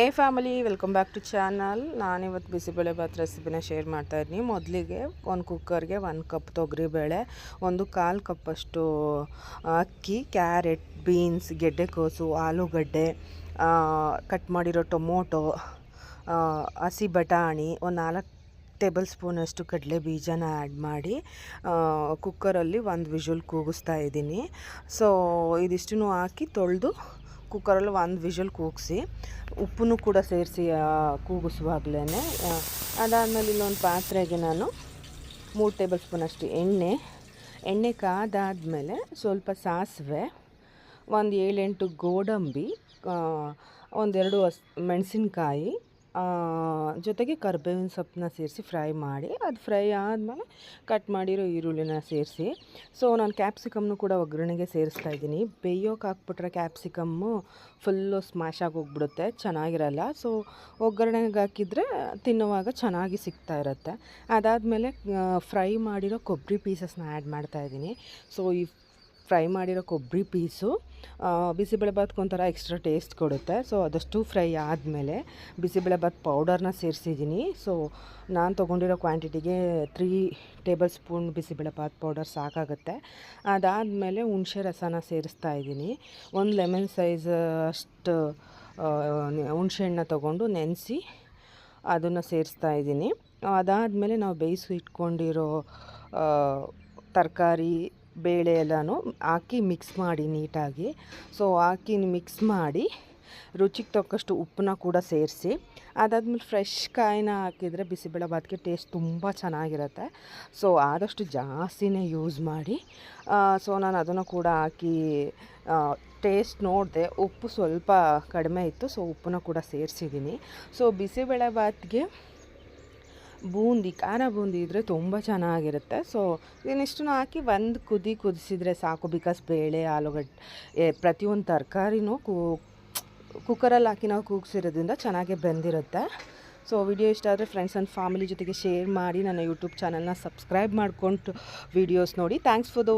Hey family, welcome back to channel. ನಾನಿವತ್ತು ಬಿಸಿಬೇಳೆ ಭಾತ್ ರೆಸಿಪಿನ share ಮಾಡ್ತಾ ಇದ್ದೀನಿ. ಮೊದಲಿಗೆ ಒಂದು ಕುಕ್ಕರ್ಗೆ ಒಂದು ಕಪ್ ತೊಗರಿಬೇಳೆ, ಒಂದು ಕಾಲು ಕಪ್ಪಷ್ಟು ಅಕ್ಕಿ, ಕ್ಯಾರೆಟ್, ಬೀನ್ಸ್ ಗೆಡ್ಡೆಕೋಸು ಆಲೂಗಡ್ಡೆ ಕಟ್ ಮಾಡಿರೋ ಟೊಮೊಟೊ ಹಸಿ ಬಟಾಣಿ, ಒಂದು ನಾಲ್ಕು ಟೇಬಲ್ ಸ್ಪೂನಷ್ಟು ಕಡಲೆ ಬೀಜನ ಆ್ಯಡ್ ಮಾಡಿ ಕುಕ್ಕರಲ್ಲಿ ಒಂದು ವಿಷಲ್ ಕೂಗಿಸ್ತಾ ಇದ್ದೀನಿ. ಸೊ, ಇದಿಷ್ಟನ್ನು ಹಾಕಿ ತೊಳೆದು ಕುಕ್ಕರಲ್ಲಿ ಒಂದು ವಿಷಲ್ ಕೂಗಿಸಿ ಉಪ್ಪನ್ನು ಕೂಡ ಸೇರಿಸಿ ಕೂಗಿಸುವಾಗಲೇ ಅದಾದಮೇಲೆ ಇಲ್ಲೊಂದು ಪಾತ್ರೆಗೆ ನಾನು ಮೂರು ಟೇಬಲ್ ಸ್ಪೂನಷ್ಟು ಎಣ್ಣೆ. ಎಣ್ಣೆ ಕಾದಾದಮೇಲೆ ಸ್ವಲ್ಪ ಸಾಸಿವೆ, ಒಂದು ಏಳೆಂಟು ಗೋಡಂಬಿ ಒಂದೆರಡು ಹಸ್ ಮೆಣಸಿನ್ಕಾಯಿ ಜೊತೆಗೆ ಕರ್ಬೇವಿನ ಸೊಪ್ಪನ್ನ ಸೇರಿಸಿ ಫ್ರೈ ಮಾಡಿ, ಅದು ಫ್ರೈ ಆದಮೇಲೆ ಕಟ್ ಮಾಡಿರೋ ಈರುಳ್ಳಿನ ಸೇರಿಸಿ ಸೊ ನಾನು ಕ್ಯಾಪ್ಸಿಕಮ್ನು ಕೂಡ ಒಗ್ಗರಣೆಗೆ ಸೇರಿಸ್ತಾ ಇದ್ದೀನಿ. ಬೇಯೋಕೆ ಹಾಕ್ಬಿಟ್ರೆ ಕ್ಯಾಪ್ಸಿಕಮ್ಮು ಫುಲ್ಲು ಸ್ಮ್ಯಾಶ್ ಆಗಿ ಹೋಗ್ಬಿಡುತ್ತೆ, ಚೆನ್ನಾಗಿರಲ್ಲ. ಸೊ ಒಗ್ಗರಣೆಗೆ ಹಾಕಿದರೆ ತಿನ್ನುವಾಗ ಚೆನ್ನಾಗಿ ಸಿಗ್ತಾ ಇರುತ್ತೆ. ಅದಾದಮೇಲೆ ಫ್ರೈ ಮಾಡಿರೋ ಕೊಬ್ಬರಿ ಪೀಸಸ್ನ ಆ್ಯಡ್ ಮಾಡ್ತಾ ಇದ್ದೀನಿ. ಸೊ ಈ ಫ್ರೈ ಮಾಡಿರೋ ಕೊಬ್ಬರಿ ಪೀಸು ಬಿಸಿಬೇಳೆಭಾತ್ಗೆ ಒಂಥರ ಎಕ್ಸ್ಟ್ರಾ ಟೇಸ್ಟ್ ಕೊಡುತ್ತೆ. ಸೊ ಅದಷ್ಟು ಫ್ರೈ ಆದಮೇಲೆ ಬಿಸಿಬೇಳೆಭಾತ್ ಪೌಡರ್ನ ಸೇರಿಸಿದ್ದೀನಿ. ಸೊ ನಾನು ತೊಗೊಂಡಿರೋ ಕ್ವಾಂಟಿಟಿಗೆ three tablespoon bisibelebath powder ಸಾಕಾಗುತ್ತೆ. ಅದಾದಮೇಲೆ ಹುಣಸೆ ರಸನ ಸೇರಿಸ್ತಾ ಇದ್ದೀನಿ. ಒಂದು ಲೆಮನ್ ಸೈಜ್ ಅಷ್ಟು ಹುಣಸೆ ತೊಗೊಂಡು ನೆನೆಸಿ ಅದನ್ನು ಸೇರಿಸ್ತಾ ಇದ್ದೀನಿ. ಅದಾದಮೇಲೆ ನಾವು ಬೇಯಿಸಿ ಇಟ್ಕೊಂಡಿರೋ ತರಕಾರಿ ಬೇಳೆ ಎಲ್ಲನೂ ಹಾಕಿ ಮಿಕ್ಸ್ ಮಾಡಿ ನೀಟಾಗಿ. ಸೊ ಹಾಕಿ ಮಿಕ್ಸ್ ಮಾಡಿ ರುಚಿಗೆ ತಕ್ಕಷ್ಟು ಉಪ್ಪನ್ನ ಕೂಡ ಸೇರಿಸಿ, ಅದಾದ್ಮೇಲೆ ಫ್ರೆಶ್ ಕಾಯಿನ ಹಾಕಿದರೆ ಬಿಸಿಬೇಳೆಭಾತ್ಗೆ ಟೇಸ್ಟ್ ತುಂಬ ಚೆನ್ನಾಗಿರುತ್ತೆ. ಸೊ ಆದಷ್ಟು ಜಾಸ್ತಿನೇ ಯೂಸ್ ಮಾಡಿ ಸೊ ನಾನು ಅದನ್ನು ಕೂಡ ಹಾಕಿ ಟೇಸ್ಟ್ ನೋಡಿದೆ. ಉಪ್ಪು ಸ್ವಲ್ಪ ಕಡಿಮೆ ಇತ್ತು ಸೊ ಉಪ್ಪನ್ನ ಕೂಡ ಸೇರಿಸಿದ್ದೀನಿ ಸೊ ಬಿಸಿಬೇಳೆಭಾತ್ಗೆ ಬೂಂದಿ, ಖಾರ ಬೂಂದಿ ಇದ್ದರೆ ತುಂಬ ಚೆನ್ನಾಗಿರುತ್ತೆ. ಸೊ ಇದನ್ನಿಷ್ಟನ್ನು ಹಾಕಿ ಒಂದು ಕುದಿ ಕುದಿಸಿದರೆ ಸಾಕು. ಬಿಕಾಸ್ ಬೇಳೆ, ಆಲೂಗಡ್ಡೆ ಪ್ರತಿಯೊಂದು ತರಕಾರಿನೂ ಕೂ ಕುಕ್ಕರಲ್ಲಿ ಹಾಕಿ ನಾವು ಕೂಗಿಸಿರೋದ್ರಿಂದ ಚೆನ್ನಾಗೇ ಬೆಂದಿರುತ್ತೆ. ಸೊ ವಿಡಿಯೋ ಇಷ್ಟ ಆದರೆ ಫ್ರೆಂಡ್ಸ್ ಆ್ಯಂಡ್ ಫ್ಯಾಮಿಲಿ ಜೊತೆಗೆ ಶೇರ್ ಮಾಡಿ ನನ್ನ ಯೂಟ್ಯೂಬ್ ಚಾನಲ್ನ ಸಬ್ಸ್ಕ್ರೈಬ್ ಮಾಡ್ಕೊಂಡು ವೀಡಿಯೋಸ್ ನೋಡಿ. Thanks for the